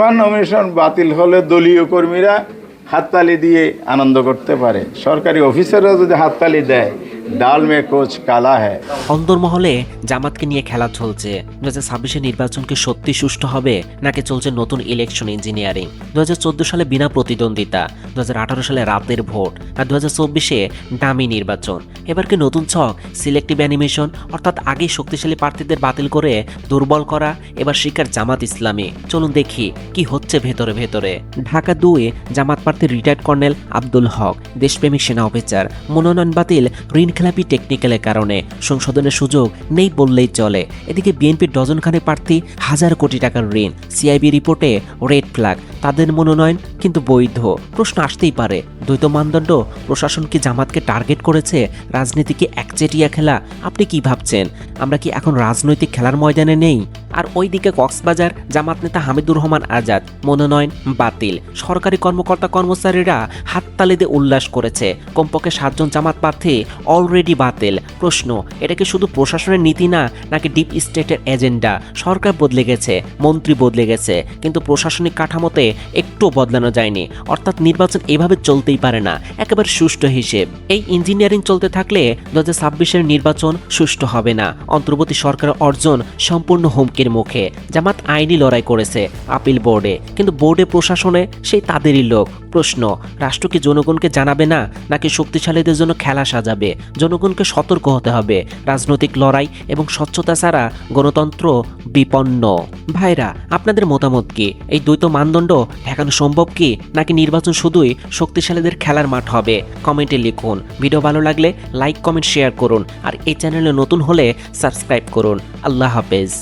আমার নমিনেশন বাতিল হলে দলীয় কর্মীরা হাততালি দিয়ে আনন্দ করতে পারে। সরকারি অফিসাররা যদি হাততালি দেয় ডাল মে কোচ কালা হ্যায় অন্দরমহলে জামাতকে নিয়ে খেলা চলছে। দু হাজার ছাব্বিশে নির্বাচন কি সত্যি সুষ্ঠু হবে নাকি চলছে নতুন ইলেকশন ইঞ্জিনিয়ারিং দু হাজার চোদ্দ সালে বিনা প্রতিদ্বন্দ্বিতা দু হাজার আঠারো সালে রাতের ভোট আর দু চব্বিশে দামি নির্বাচন। এবার কি নতুন ছক সিলেক্টিভ অ্যানিমেশন অর্থাৎ আগে শক্তিশালী প্রার্থীদের বাতিল করে দুর্বল করা, এবার শিকার জামাত ইসলামী? চলুন দেখি কি হচ্ছে ভেতরে ভেতরে। ঢাকা দুয়ে জামাত প্রার্থী রিটায়ার্ড কর্নেল আব্দুল হক, দেশপ্রেমিক সেনা অফিসার মনোনয়ন বাতিল ঋণ খেলাপি টেকনিক্যালের কারণে সংশোধনের সুযোগ নেই বললেই চলে। এদিকে বিএনপির ডজনখানে প্রার্থী হাজার কোটি টাকার ঋণ। সিআইবি রিপোর্টে রেড ফ্ল্যাগ তাদের মনোনয়ন কিন্তু বৈধ। প্রশ্ন আসতেই পারে, দ্বৈত মানদণ্ড প্রশাসন কি জামাতকে টার্গেট করেছে? রাজনীতিকে একচেটিয়া খেলা? আপনি কি ভাবছেন? আমরা কি এখন রাজনৈতিক খেলার ময়দানে নেই? আর ওইদিকে কক্সবাজার জামাত নেতা হামিদুর রহমান আজাদ, মনোনয়ন বাতিল। সরকারি কর্মকর্তা কর্মচারীরা হাততালিতে উল্লাস করেছে। কমপক্ষে সাতজন জামাত প্রার্থী অলরেডি বাতিল। প্রশ্ন, এটা কি শুধু প্রশাসনের নীতি না, নাকি ডিপ স্টেটের এজেন্ডা? সরকার বদলে গেছে, মন্ত্রী বদলে গেছে, কিন্তু প্রশাসনিক কাঠামোতে একটু বদলানো যায়নি। অর্থাৎ নির্বাচন এভাবে চলতেই পারে না। একেবারে সুষ্ঠু হিসেব। এই ইঞ্জিনিয়ারিং চলতে থাকলে দু হাজার নির্বাচন সুষ্ঠু হবে না। অন্তর্বর্তী সরকারের অর্জন সম্পূর্ণ হুমকির মুখে। জামাত আইনি লড়াই করেছে আপিল বোর্ডে। কিন্তু বোর্ডে প্রশাসনে সেই তাদেরই লোক। প্রশ্ন, রাষ্ট্র কি জনগণকে জানাবে না? নাকি শক্তিশালীদের জন্য খেলা সাজাবে? জনগণকে সতর্ক হতে হবে। রাজনৈতিক লড়াই এবং স্বচ্ছতা ছাড়া গণতন্ত্র বিপন্ন। ভাইরা, আপনাদের মতামত কি? এই দ্বৈত মানদণ্ড ঠেকানো সম্ভব কি? নাকি নির্বাচন শুধুই শক্তিশালীদের খেলার মাঠ হবে? কমেন্টে লিখুন। ভিডিও ভালো লাগলে লাইক, কমেন্ট, শেয়ার করুন। আর এই চ্যানেলে নতুন হলে সাবস্ক্রাইব করুন। আল্লাহ হাফেজ।